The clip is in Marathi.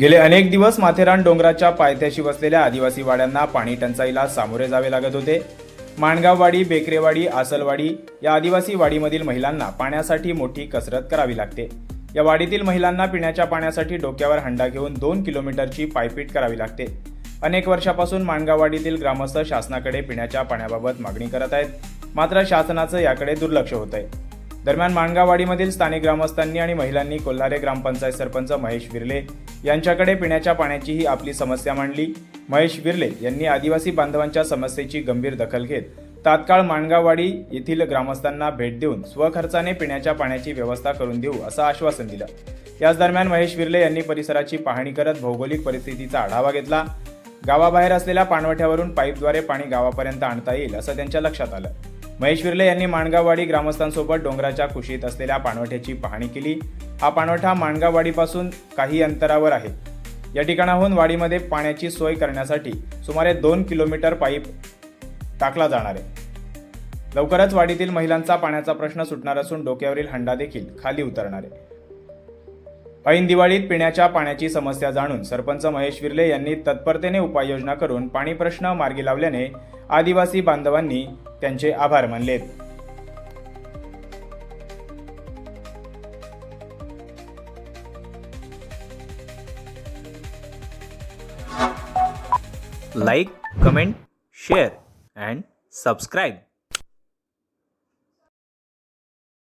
गेले अनेक दिवस माथेरान डोंगराच्या पायथ्याशी वसलेल्या आदिवासी वाड्यांना पाणी टंचाईला सामोरे जावे लागत होते. माणगाववाडी बेकरेवाडी आसलवाडी या आदिवासी वाडीमधील महिलांना पाण्यासाठी मोठी कसरत करावी लागते. या वाडीतील महिलांना पिण्याच्या पाण्यासाठी डोक्यावर हंडा घेऊन दोन किलोमीटरची पायपीट करावी लागते. अनेक वर्षापासून माणगाववाडीतील ग्रामस्थ शासनाकडे पिण्याच्या पाण्याबाबत मागणी करत आहेत. मात्र शासनाचं याकडे दुर्लक्ष होत आहे दरम्यान माणगाववाडीमधील स्थानिक ग्रामस्थांनी आणि महिलांनी कोल्हारे ग्रामपंचायत सरपंच महेश विर्ले यांच्याकडे पिण्याच्या पाण्याची ही आपली समस्या मांडली. महेश विर्ले यांनी आदिवासी बांधवांच्या समस्येची गंभीर दखल घेत तात्काळ माणगाववाडी येथील ग्रामस्थांना भेट देऊन स्वखर्चाने पिण्याच्या पाण्याची व्यवस्था करून देऊ असं आश्वासन दिलं. याच दरम्यान महेश विर्ले यांनी परिसराची पाहणी करत भौगोलिक परिस्थितीचा आढावा घेतला. गावाबाहेर असलेल्या पाणवठ्यावरून पाईपद्वारे पाणी गावापर्यंत आणता येईल असं त्यांच्या लक्षात आलं. महेश विर्ले यांनी माणगाववाडी ग्रामस्थांसोबत डोंगराच्या कुशीत असलेल्या पाणवठ्याची पाहणी केली. हा पाणवठा माणगाववाडीपासून काही अंतरावर आहे. या ठिकाणाहून वाडीमध्ये पाण्याची सोय करण्यासाठी सुमारे दोन किलोमीटर पाईप टाकला जाणार आहे. लवकरच वाडीतील महिलांचा पाण्याचा प्रश्न सुटणार असून डोक्यावरील हंडा देखील खाली उतरणार आहे. ऐन दिवाळीत पिण्याच्या पाण्याची समस्या जाणून सरपंच महेश विर्ले यांनी तत्परतेने उपाययोजना करून पाणी प्रश्न मार्गी लावल्याने आदिवासी बांधवांनी त्यांचे आभार मानलेत. Like comment share and subscribe.